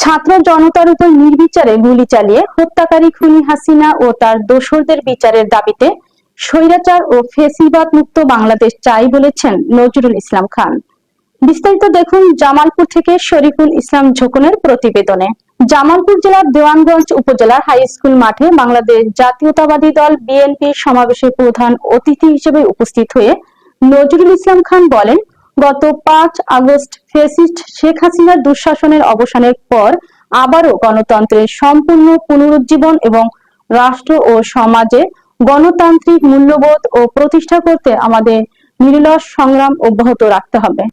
ছাত্র জনতার উপর নির্বিচারে গুলি চালিয়ে হত্যাকারী খুনি হাসিনা ও তার দোসরদের বিচারের দাবিতে স্বৈরাচার ও ফেসিবাদ মুক্ত বাংলাদেশ চাই বলেছেন নজরুল ইসলাম খান। বিস্তারিত দেখুন জামালপুর থেকে শরীফুল ইসলাম ঝোকনের প্রতিবেদনে। জামালপুর জেলার দেওয়ানগঞ্জ উপজেলার হাই স্কুল মাঠে বাংলাদেশ জাতীয়তাবাদী দল বিএনপির সমাবেশের প্রধান অতিথি হিসেবে উপস্থিত হয়ে নজরুল ইসলাম খান বলেন গত পাঁচ আগস্ট ফেসিস্ট শেখ হাসিনার দুঃশাসনের অবসানের পর আবারও গণতন্ত্রের সম্পূর্ণ পুনরুজ্জীবন এবং রাষ্ট্র ও সমাজে গণতান্ত্রিক মূল্যবোধ ও প্রতিষ্ঠা করতে আমাদের নিরলস সংগ্রাম অব্যাহত রাখতে হবে।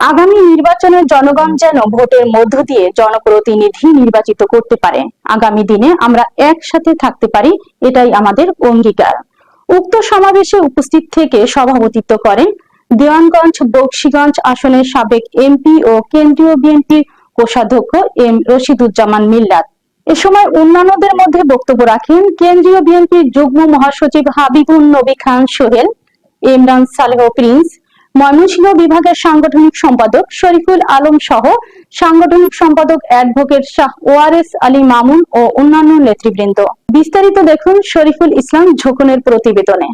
আগামী নির্বাচনে জনগণ যেন ভোটের মধ্য দিয়ে জনপ্রতিনিধি নির্বাচিত করতে পারে। আগামী দিনে আমরা একসাথে থাকতে পারি, এটাই আমাদের অঙ্গীকার। উক্ত সমাবেশে উপস্থিত থেকে সভাপতিত্ব করেন দেওয়ানগঞ্জ, বক্সিগঞ্জ আসনের সাবেক এমপি ও কেন্দ্রীয় বিএনপির কোষাধ্যক্ষ এম রশিদুজ্জামান মিল্লাত। এ সময় অন্যান্যদের মধ্যে বক্তব্য রাখেন কেন্দ্রীয় বিএনপির যুগ্ম মহাসচিব হাবিবুন নবী খান সোহেল, ইমরান সালেহ প্রিন্স, ময়মনসিংহ বিভাগের সাংগঠনিক সম্পাদক শরীফুল আলম সহ সাংগঠনিক সম্পাদক অ্যাডভোকেট শাহ ওয়ারেস আলী মামুন ও অন্যান্য নেতৃবৃন্দ। বিস্তারিত দেখুন শরীফুল ইসলাম ঝোকনের প্রতিবেদনে।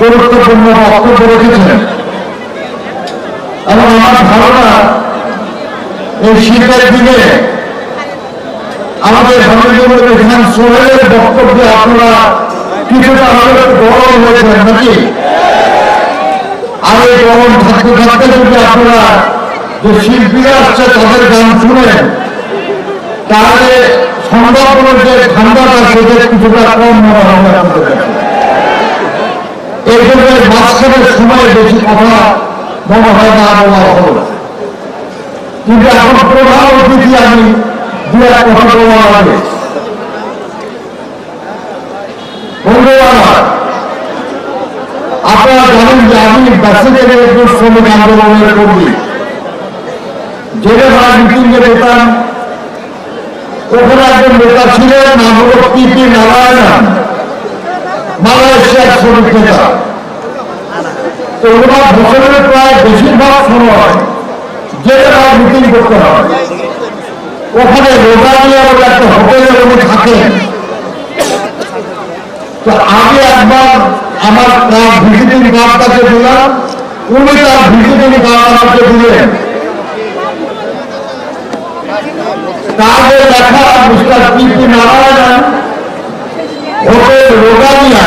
গুরুত্বপূর্ণ বক্তব্য রেখেছেন এবং আমার ধারণা, এই শীতের দিনে আমাদের এখান সোহেলের বক্তব্যে আপনারা কিছুটা হলে গরম হয়েছেন নাকি? আর এই গরম থাকতে থাকতে যদি আপনারা যে শিল্পীরা আসছে তাদের গান শুনেন, তাহলে সম্ভাবনা যে ঠান্ডাটা সেটা কিছুটা কম মনে হবে আমাদের কাছে। এই জন্য সময় বেশি কথা মনে আমি দু এক কথা বলা লাগে আপনারা জানেন যে আমি ব্যাসিকের একটু শ্রমিক আন্দোলনের কর্মী। জেলে ভাড়া মিটিংয়ে ওখানে একজন নেতা ছিলেন, নাম হল পি পি নারায়ণন। মালয়েশিয়ার শ্রমিক নেতা। ওনার বছরের প্রায় বেশিরভাগ সময় জেলে ভাড়া মিটিং করতে হয়, ওখানে বলে একটা হোটেলে উনি থাকেন। তো আমি একবার আমার ভিজিটিং কার্ড তাকে দিলাম, উনি তার ভিজিটিং কার্ড দিলেন। কার্ডে লেখা, mister P P Narayanan, hotel রোগানিয়া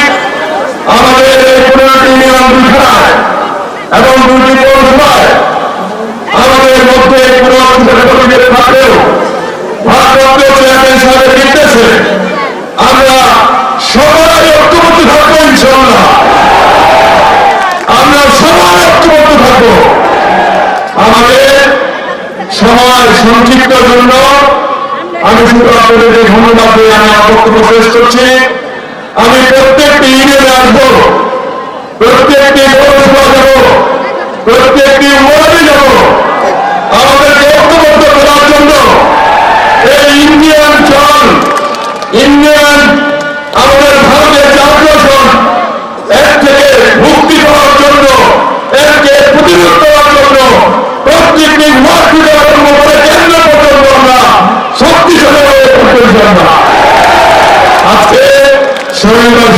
union দুইখানায় এবং দুইটি পৌরসভায় আমাদের মধ্যে থাকলেও আমরা সবাই সবাই সংক্ষিপ্ত জন্য আমি শুধু আপনাদেরকে ধন্যবাদ আমি প্রত্যেকটি ইউনিয়নে আসব প্রত্যেকটি পৌরসভা যাব প্রত্যেকটি ওয়ার্ডে যাব আমাদেরকে ঐক্যবদ্ধ করার জন্য এই ইন্ডিয়ান চল ইন্ডিয়ান